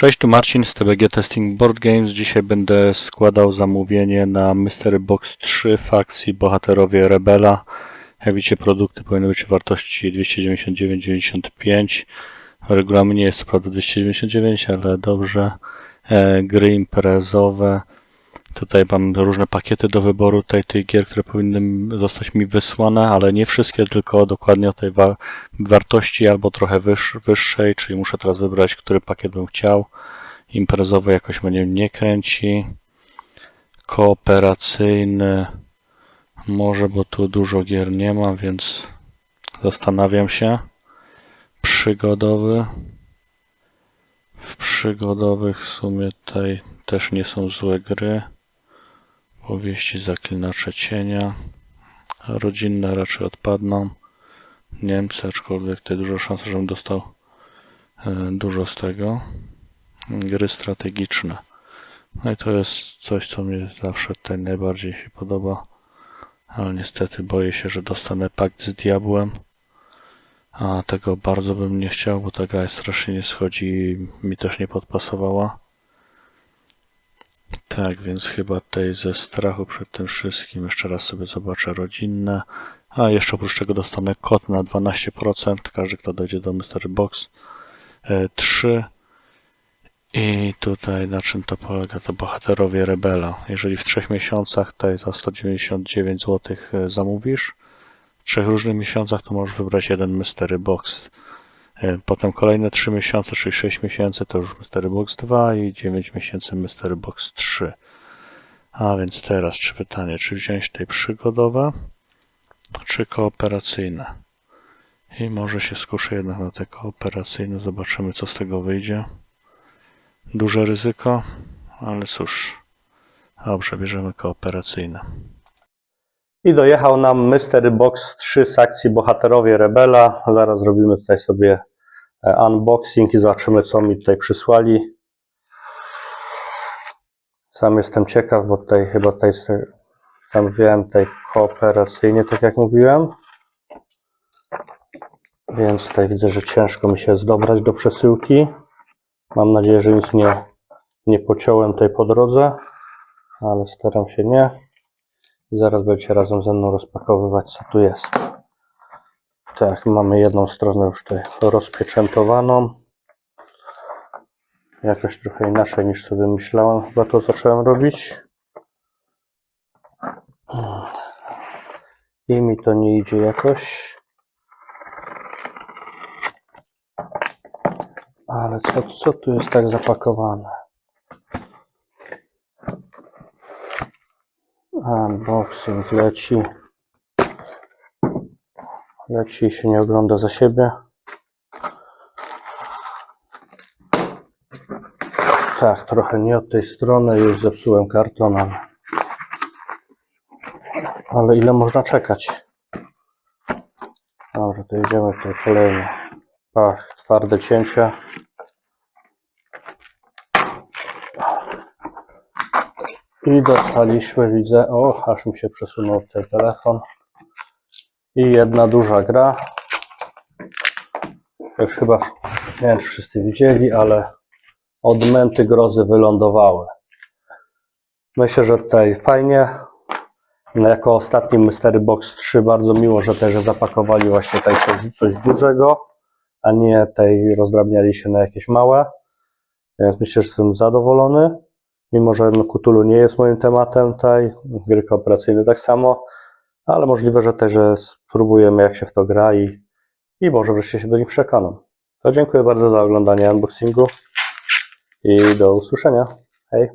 Cześć, tu Marcin z TBG Testing Board Games. Dzisiaj będę składał zamówienie na Mystery Box 3 fakcji Bohaterowie Rebela. Jak widzicie, produkty powinny być o wartości 299,95. W regulaminie jest to prawda 299, ale dobrze. E, gry imprezowe. Tutaj mam różne pakiety do wyboru tutaj tych gier, które powinny zostać mi wysłane, ale nie wszystkie, tylko dokładnie o tej wa- wartości albo trochę wyż- wyższej, czyli muszę teraz wybrać, który pakiet bym chciał. Imprezowy jakoś mnie nie kręci. Kooperacyjny może, bo tu dużo gier nie ma, więc zastanawiam się. Przygodowy. W przygodowych w sumie tutaj też nie są złe gry. Powieści Zaklinacze Cienia. Rodzinne raczej odpadną. Niemcy, aczkolwiek tutaj dużo szans, żebym dostał e, dużo z tego. Gry strategiczne. No i to jest coś, co mnie zawsze tutaj najbardziej się podoba. Ale niestety boję się, że dostanę pakt z diabłem. A tego bardzo bym nie chciał, bo ta gra strasznie nie schodzi i mi też nie podpasowała. Tak, więc chyba tutaj ze strachu przed tym wszystkim jeszcze raz sobie zobaczę rodzinne. A jeszcze oprócz tego dostanę kod na 12%. Każdy, kto dojdzie do Mystery Box e, 3. I tutaj na czym to polega? To bohaterowie Rebela. Jeżeli w trzech miesiącach tutaj za 199 zł zamówisz, w trzech różnych miesiącach to możesz wybrać jeden Mystery Box. E, Potem kolejne 3 miesiące, czyli 6 miesięcy to już Mystery Box 2 i 9 miesięcy Mystery Box 3. A więc teraz czy pytanie, czy wziąć tej przygodowe, czy kooperacyjne? I może się skuszę jednak na te kooperacyjne, zobaczymy co z tego wyjdzie. Duże ryzyko, ale cóż. Dobrze, bierzemy kooperacyjne. I dojechał nam Mystery Box 3 z akcji Bohaterowie Rebela. Zaraz zrobimy tutaj sobie unboxing i zobaczymy, co mi tutaj przysłali. Sam jestem ciekaw, bo tutaj chyba tutaj sam wziąłem tutaj kooperacyjnie, tak jak mówiłem. Więc tutaj widzę, że ciężko mi się jest dobrać do przesyłki. Mam nadzieję, że nic nie, nie pociąłem tutaj po drodze, ale staram się nie. I zaraz będziecie razem ze mną rozpakowywać, co tu jest. Tak, mamy jedną stronę już tutaj rozpieczętowaną. Jakoś trochę inaczej niż sobie myślałem, chyba to zacząłem robić. I mi to nie idzie jakoś. Ale co, co tu jest tak zapakowane? Leci. Leci i się nie ogląda za siebie. Tak, trochę nie od tej strony, już zepsułem karton, ale, ale ile można czekać? Dobrze, to idziemy tutaj kolejny. Pach, twarde cięcia. I dostaliśmy, widzę, o, aż mi się przesunął ten telefon. I jedna duża gra. Już chyba, nie wiem czy wszyscy widzieli, ale odmęty grozy wylądowały. Myślę, że tutaj fajnie. No, jako ostatni Mystery Box 3 bardzo miło, że też zapakowali właśnie tutaj coś, coś dużego, a nie tej rozdrabniali się na jakieś małe. Więc myślę, że jestem zadowolony. Mimo, że no, Cthulhu nie jest moim tematem tutaj, gry kooperacyjne tak samo, ale możliwe, że też że spróbujemy jak się w to gra i, i może wreszcie się do nich przekonam. To dziękuję bardzo za oglądanie unboxingu i do usłyszenia. Hej!